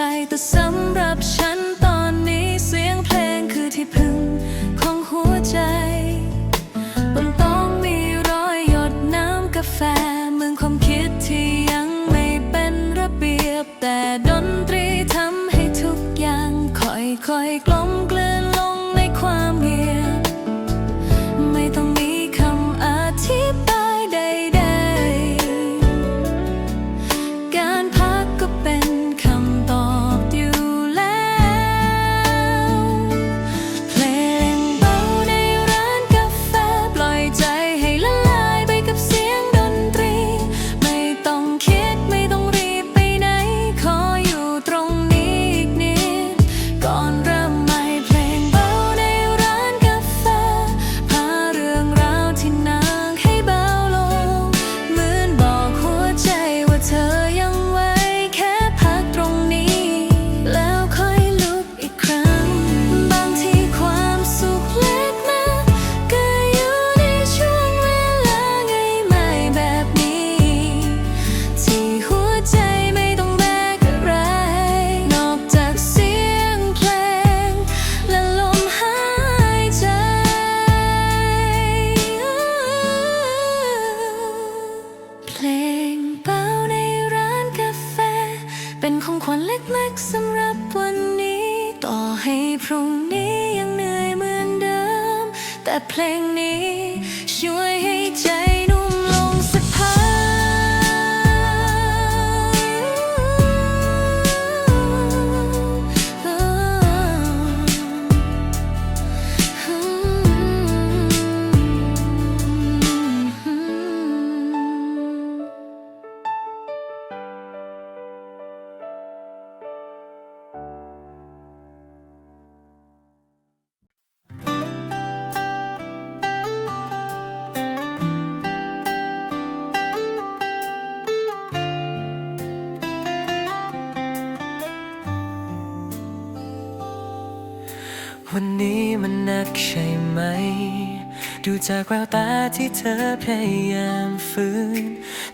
ใจแต่ ใช่ไหม ดูจากแววตาที่เธอพยายามฝืน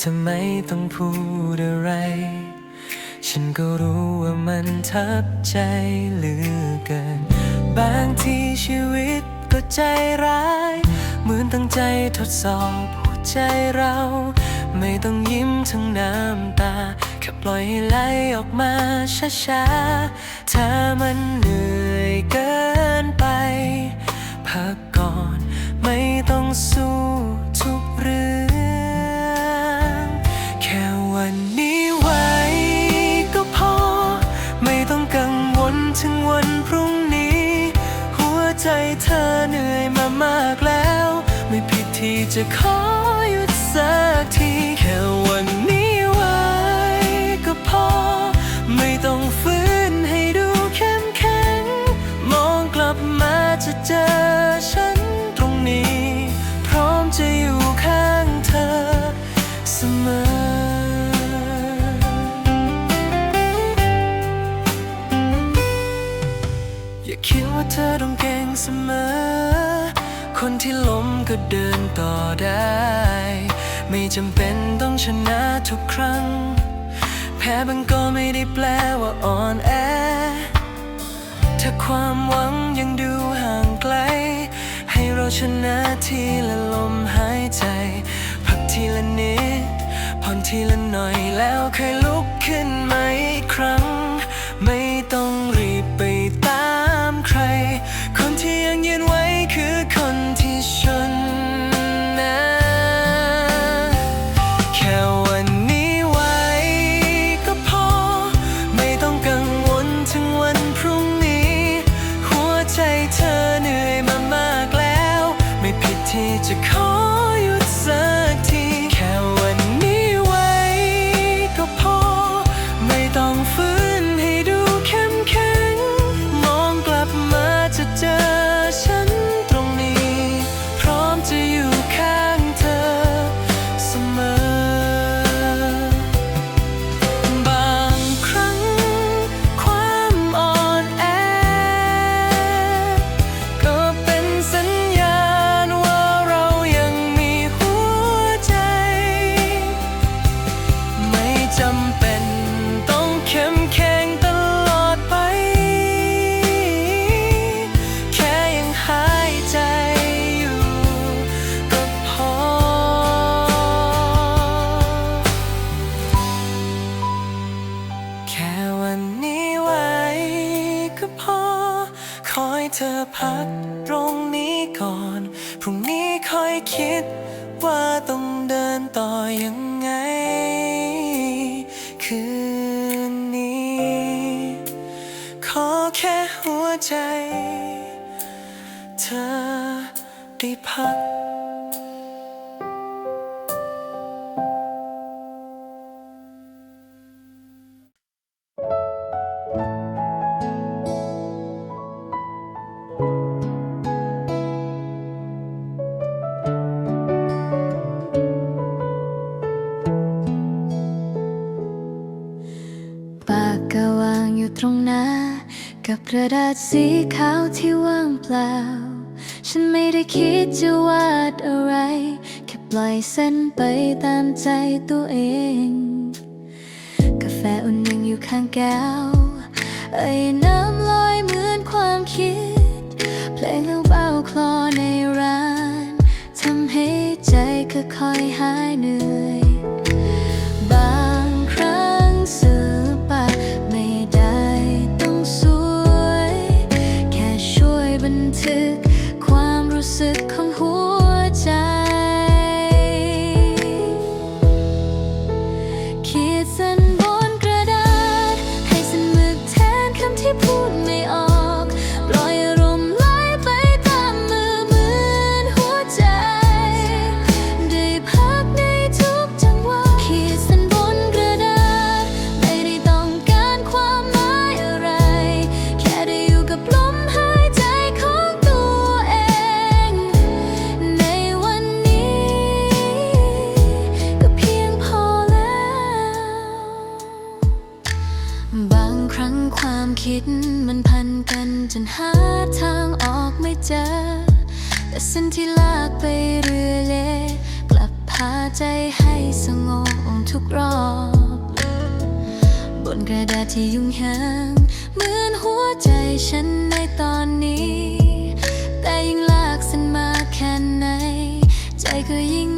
ทำไมต้องพูดอะไร ฉันก็รู้ว่ามันทับใจเหลือเกิน บางทีชีวิตก็ใจร้าย เหมือนตั้งใจทดสอบหัวใจเรา ไม่ต้องยิ้มทั้งน้ำตาแค่ปล่อยไหลออกมาช้าๆถ้ามันเหนื่อยเกินไป พักก่อน ไม่ต้องสู้ทุกเรื่อง แค่วันนี้ไว้ก็พอ ไม่ต้องกังวลถึงวันพรุ่งนี้ หัวใจเธอเหนื่อยมามากแล้ว ไม่ผิดที่จะขอหยุดสักที จำเป็นต้องชนะทุกครั้ง แพ้บังก็ไม่ได้แปลว่าอ่อนแอ ถ้าความหวังยังดูห่างไกล ให้เราชนะทีละลมหายใจ พักทีละนิดผ่อนทีละหน่อยแล้วค่อยลุกขึ้นไหม ธอพัก กระดาษสีขาวที่ว่างเปล่า ฉันไม่ได้คิดจะวาดอะไร แค่ปล่อยเส้นไปตามใจตัวเอง กาแฟอุ่นยังอยู่ข้างแก้วไอ้น้ำลอยเหมือนความคิด เพลงเบาคลอในร้านทำให้ใจค่อยๆ คิดมันพันกันจนหาทางออกไม่เจอ แต่เส้นที่ลากไปเรือเละกลับพาใจให้สงบทุกรอบ บนกระดาษที่ยุ่งยากเหมือนหัวใจฉันในตอนนี้ แต่ยิ่งลากเส้นมาแค่ไหน ใจก็ยิ่ง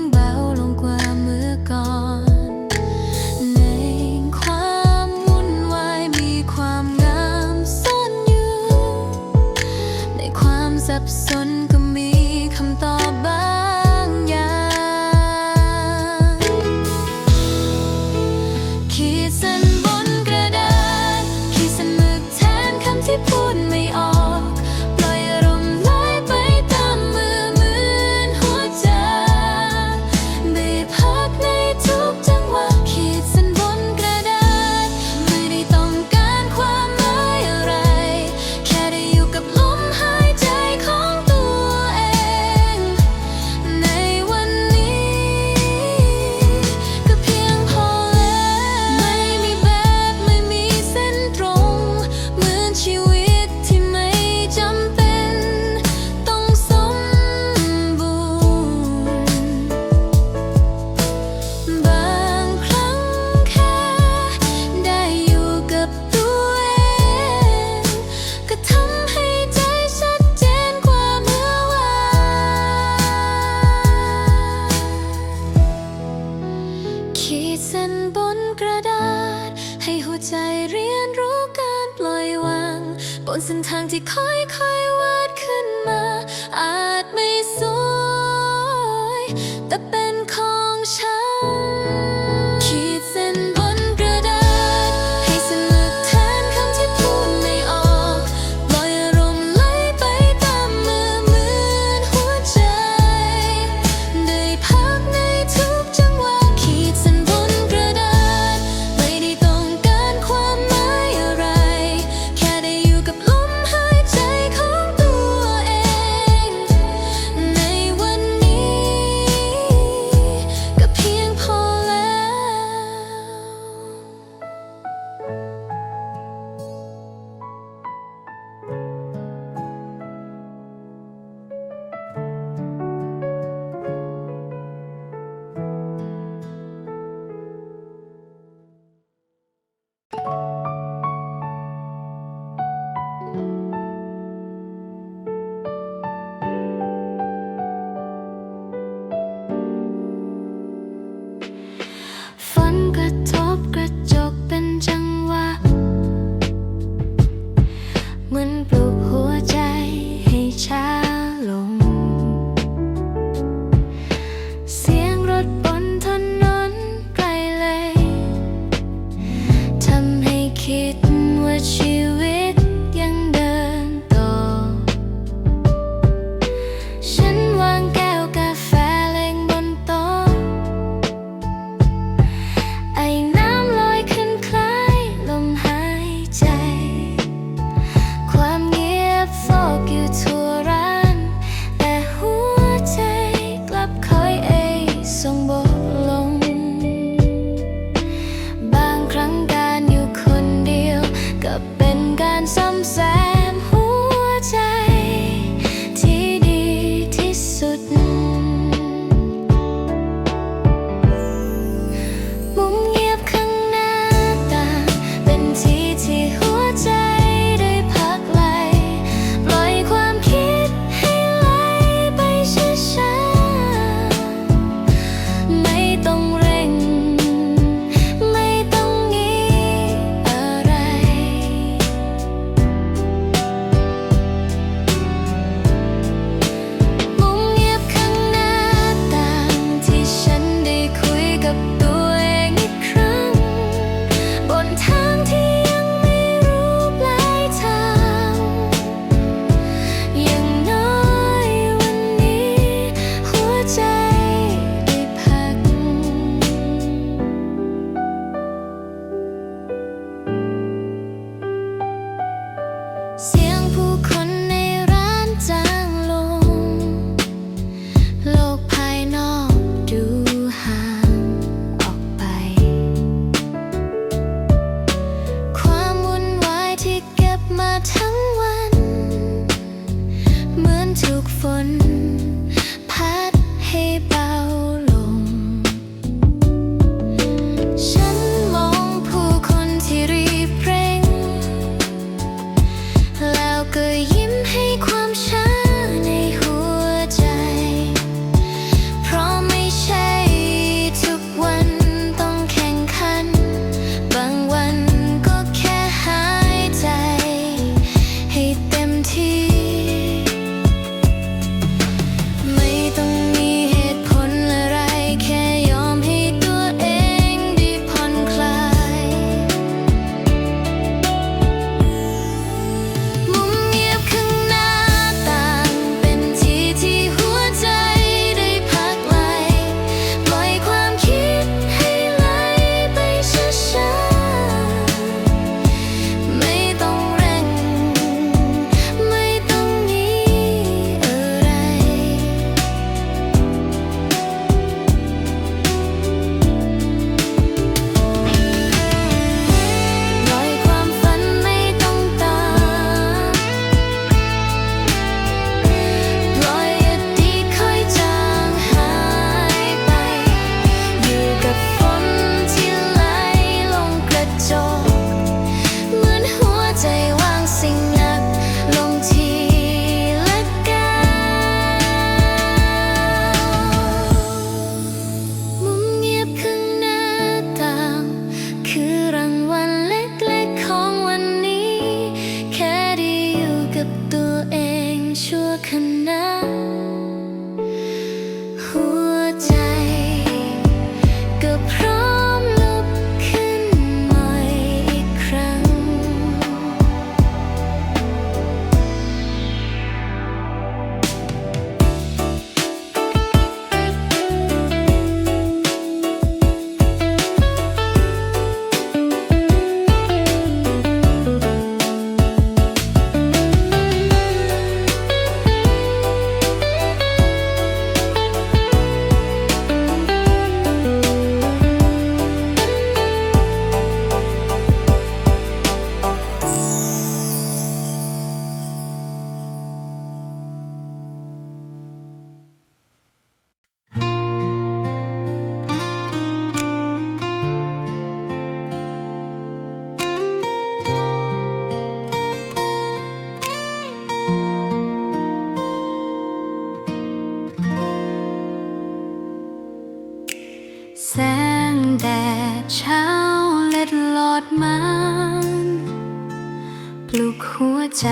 ลุกหัวใจ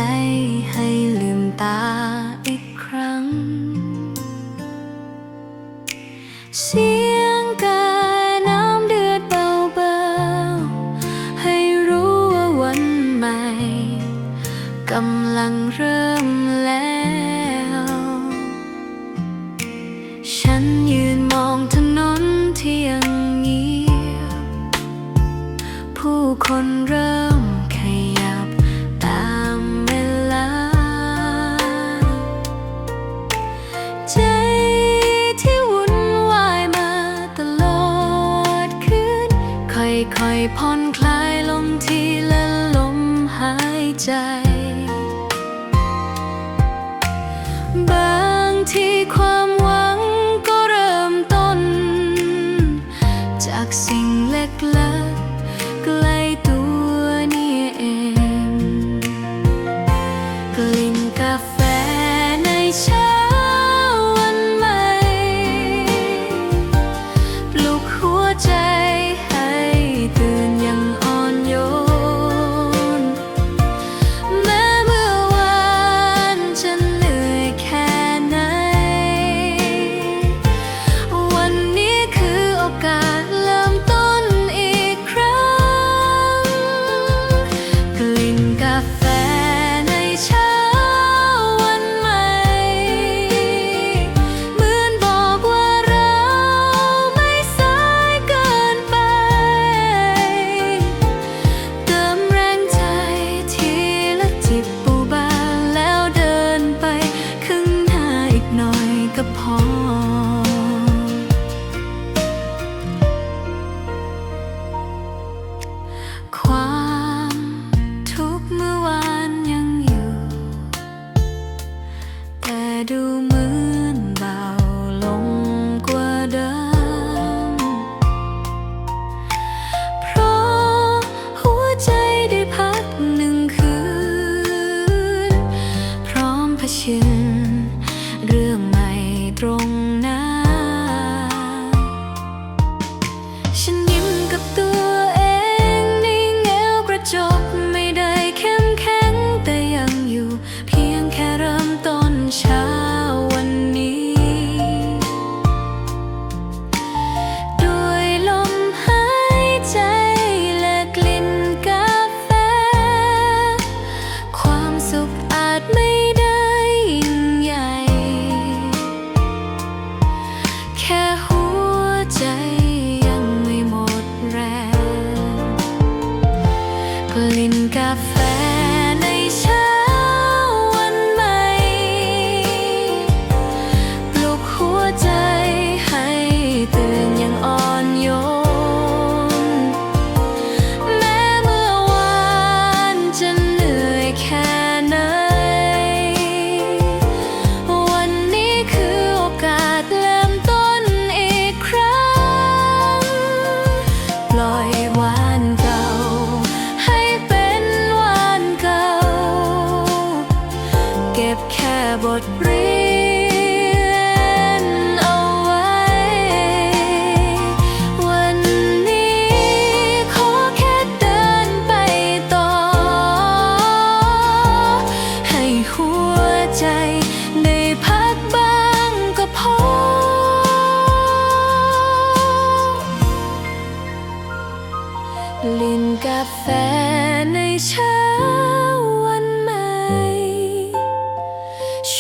ให้ลืมตาอีกครั้งเสีย ค่อยผ่อนคลายลงทีละลมหายใจ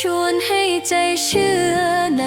ชวนให้ใจเชื่อใน